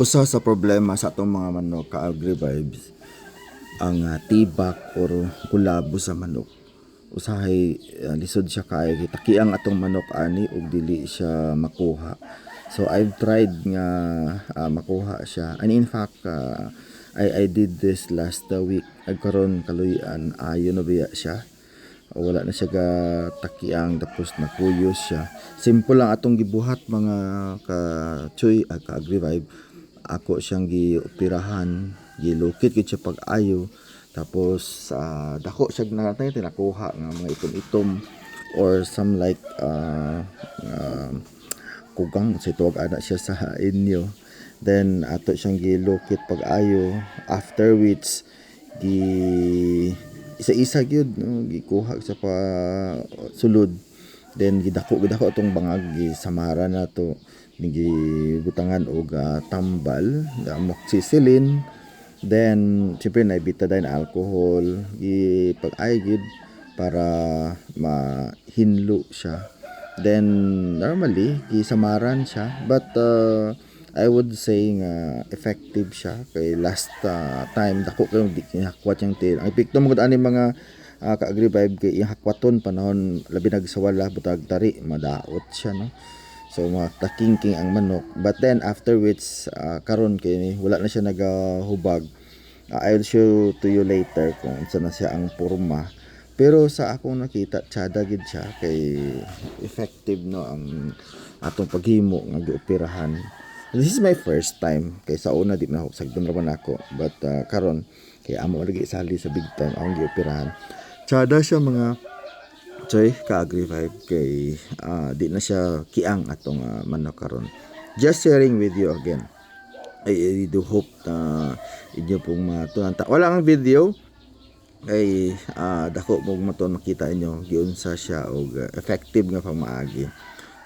usa sa problema sa atong mga manok ka agri-vibes ang uh, tibak or kulabo sa manok. Usahay uh, lisod siya kay takiang atong manok ani ug dili siya makuha. So I've tried nga uh, makuha siya. And in fact uh, I I did this last uh, week. Agkaron kaluyan ayo na biya siya. Wala na siya ga takiang tapos nakuyos siya. Simple lang atong gibuhat mga ka choy uh, ka agri-vibe ako siyang gioperahan gilukit gid siya pag-ayo. Tapos uh, dako siya na tinakuha nga mga itom-itom or some like uh, uh, kugang sa tuwag ana siya sa inyo. Then ato siyang gilukit pag-ayo. After which gi isa-isa gyud no gikuha sa pa sulod. Then gidako gidako atong bangag gisamara na to gibutangan og uh, tambal amoxicillin. Then siyempre na betadine alcohol. Gi pag gid para mahinlo siya. Then normally gisamaran siya. But uh, I would say nga effective siya. Kay last uh, time dako kay di hakwat yung tail ang epekto mo ani mga uh, ka-agri-vibe kay yung hakwaton panahon labi nagsawala butag tari madaot siya no So mga takingking ang manok. But then after which uh, karon kay wala na siya nagahubag. Uh, I'll show to you later kung unsa na siya ang porma. Pero sa akong nakita, tsada gid siya kay effective no ang atong paghimo nga gioperahan. This is my first time kay sa una di na ako sagdon raman ako but uh, karon kay amo lagi sali sa big time akong gioperahan. Tsada siya mga Choy, ka-agree vibe kay ah, di na siya kiang atong uh, manok karon. Just sharing with you again. I, I do hope na inyo pong matunan. Ta- Wala ang video kay ah, dako mo maton makita inyo giunsa siya og uh, effective nga pamaagi.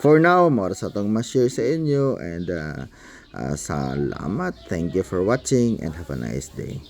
For now, mo sa tong ma-share sa inyo and uh, uh, salamat. Thank you for watching and have a nice day.